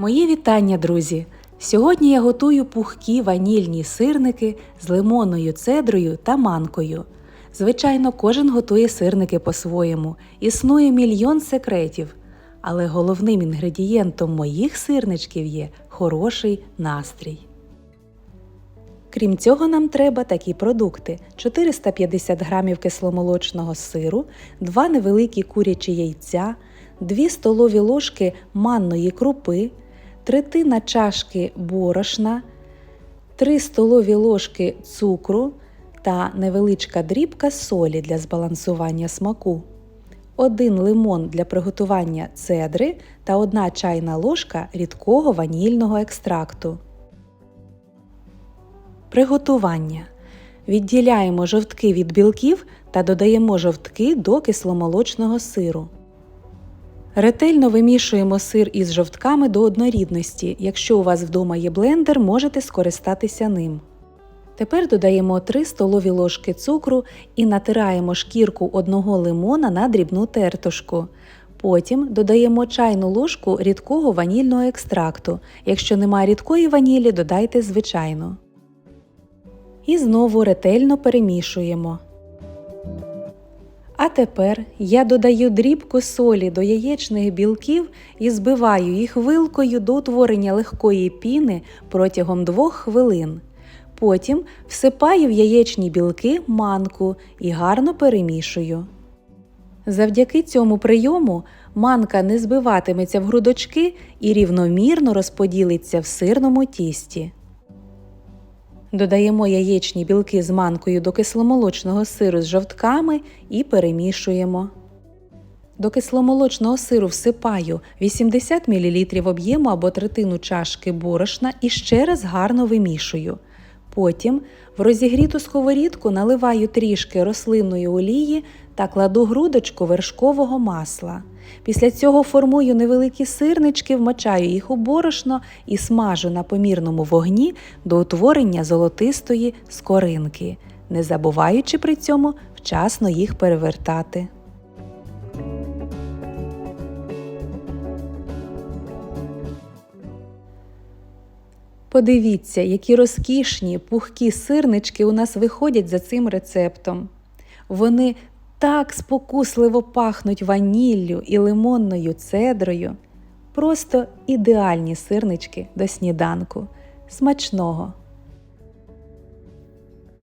Мої вітання, друзі! Сьогодні я готую пухкі ванільні сирники з лимонною цедрою та манкою. Звичайно, кожен готує сирники по-своєму. Існує мільйон секретів. Але головним інгредієнтом моїх сирничків є хороший настрій. Крім цього, нам треба такі продукти: 450 г кисломолочного сиру, 2 невеликі курячі яйця, 2 столові ложки манної крупи, третина чашки борошна, 3 столові ложки цукру та невеличка дрібка солі для збалансування смаку, 1 лимон для приготування цедри та 1 чайна ложка рідкого ванільного екстракту. Приготування. Відділяємо жовтки від білків та додаємо жовтки до кисломолочного сиру. Ретельно вимішуємо сир із жовтками до однорідності. Якщо у вас вдома є блендер, можете скористатися ним. Тепер додаємо 3 столові ложки цукру і натираємо шкірку одного лимона на дрібну тертушку. Потім додаємо чайну ложку рідкого ванільного екстракту. Якщо немає рідкої ванілі, додайте звичайну. І знову ретельно перемішуємо. А тепер я додаю дрібку солі до яєчних білків і збиваю їх вилкою до утворення легкої піни протягом 2 хвилин. Потім всипаю в яєчні білки манку і гарно перемішую. Завдяки цьому прийому манка не збиватиметься в грудочки і рівномірно розподілиться в сирному тісті. Додаємо яєчні білки з манкою до кисломолочного сиру з жовтками і перемішуємо. До кисломолочного сиру всипаю 80 мл об'єму або третину чашки борошна і ще раз гарно вимішую. Потім в розігріту сковорідку наливаю трішки рослинної олії та кладу грудочку вершкового масла. Після цього формую невеликі сирнички, вмочаю їх у борошно і смажу на помірному вогні до утворення золотистої скоринки, не забуваючи при цьому вчасно їх перевертати. Подивіться, які розкішні пухкі сирнички у нас виходять за цим рецептом. Вони так спокусливо пахнуть ваніллю і лимонною цедрою. Просто ідеальні сирнички до сніданку. Смачного!